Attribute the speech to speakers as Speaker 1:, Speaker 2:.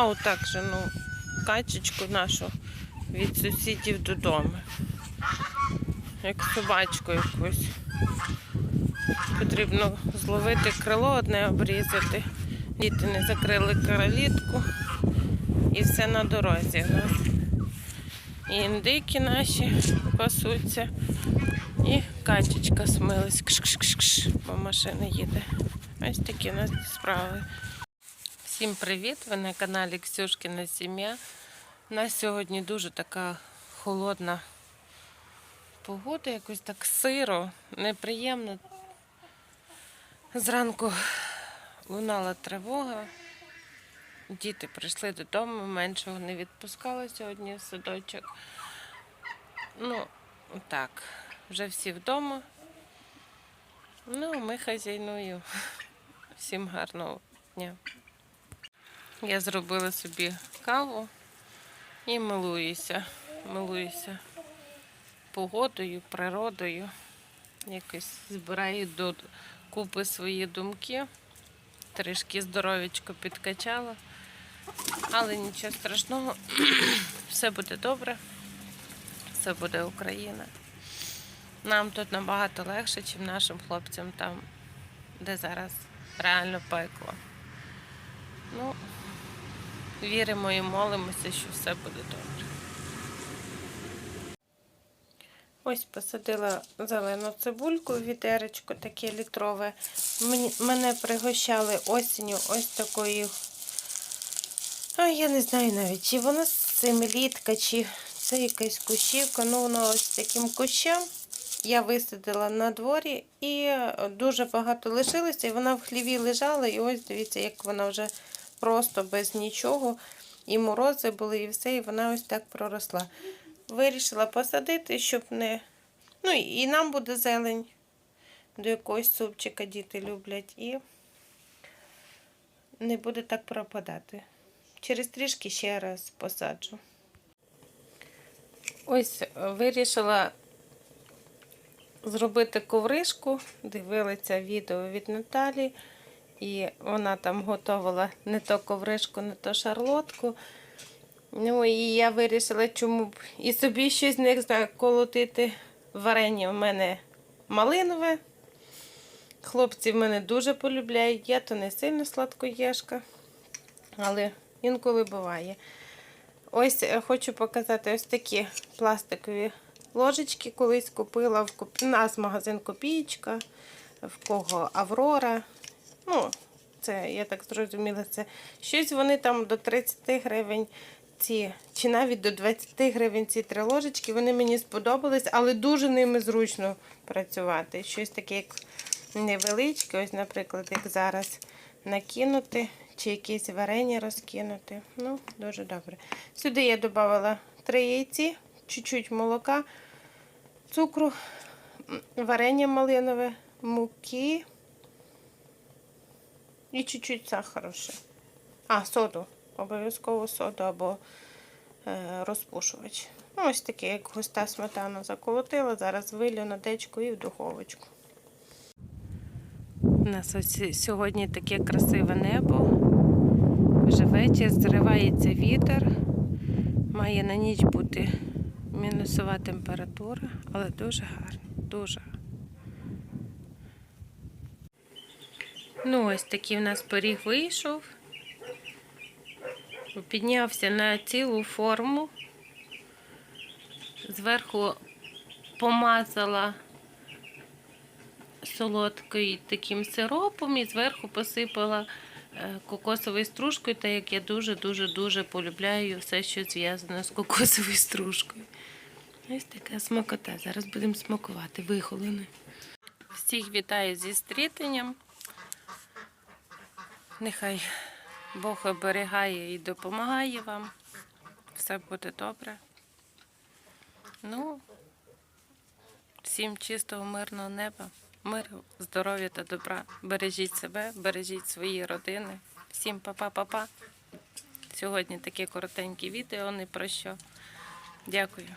Speaker 1: А отак же, ну, качечку нашу від сусідів додому. Як собачку якусь. Потрібно зловити крило одне обрізати. Діти не закрили калітку. І все на дорозі. І індики наші пасуться. І качечка смилась. Кш-кш-кш, бо машина їде. Ось такі у нас справи. Всім привіт! Ви на каналі Ксюшкина Сім'я. У нас сьогодні дуже така холодна погода, якось так сиро, неприємно. Зранку лунала тривога. Діти прийшли додому, меншого не відпускали сьогодні в садочок. Ну, так, вже всі вдома. Ну, ми хазяйнуємо. Всім гарного дня. Я зробила собі каву і милуюся. Милуюся погодою, природою. Якось збираю до купи свої думки. Трішки здоров'ячко підкачала. Але нічого страшного, все буде добре, все буде Україна. Нам тут набагато легше, ніж нашим хлопцям там, де зараз реально пекло. Ну, віримо і молимося, що все буде добре. Ось посадила зелену цибульку в відеречко таке літрове. Мене пригощали осінню ось такою. А я не знаю навіть, чи воно семилітка, чи це якась кущівка. Ну, воно ось таким кущем. Я висадила на дворі і дуже багато лишилося, і вона в хліві лежала. І ось дивіться, як вона вже просто без нічого. І морози були, і все, і вона ось так проросла. Вирішила посадити, щоб не. Ну і нам буде зелень. До якогось супчика діти люблять. І не буде так пропадати. Через трішки ще раз посаджу. Ось вирішила зробити ковришку. Дивилася відео від Наталі. І вона там готувала не то ковришку, не то шарлотку. Ну і я вирішила, чому б і собі щось не знаю, колотити. Варення в мене малинове. Хлопці в мене дуже полюбляють. Я то не сильно сладкоєшка, але інколи буває. Ось е, хочу показати ось такі пластикові ложечки. Колись купила в нас магазин Копієчка, в кого Аврора. Ну, це, я так зрозуміла, це щось вони там до 30 гривень ці, чи навіть до 20 гривень ці три ложечки. Вони мені сподобались, але дуже ними зручно працювати. Щось таке, як невеличке, ось, наприклад, як зараз накинути, чи якісь варення розкинути. Ну, дуже добре. Сюди я додавала три яйці, чуть-чуть молока, цукру, варення малинове, муки. І чуть-чуть сахару ще. А, соду. Обов'язково соду або е, розпушувач. Ну, ось таке, як густа сметана заколотила. Зараз вилю на дечку і в духовочку. У нас ось сьогодні таке красиве небо. Вже вечір, зривається вітер. Має на ніч бути мінусова температура, але дуже гарно, дуже. Ну, ось такий в нас пиріг вийшов. Піднявся на цілу форму. Зверху помазала солодкою таким сиропом і зверху посипала е, кокосовою стружкою, так як я дуже-дуже-дуже полюбляю все, що зв'язане з кокосовою стружкою. Ось така смакота. Зараз будемо смакувати, вихолене. Всіх вітаю зі стрітенням. Нехай Бог оберігає і допомагає вам. Все буде добре. Ну, всім чистого, мирного неба, миру, здоров'я та добра. Бережіть себе, бережіть свої родини. Всім па-па-па-па. Сьогодні таке коротеньке відео, не про що. Дякую.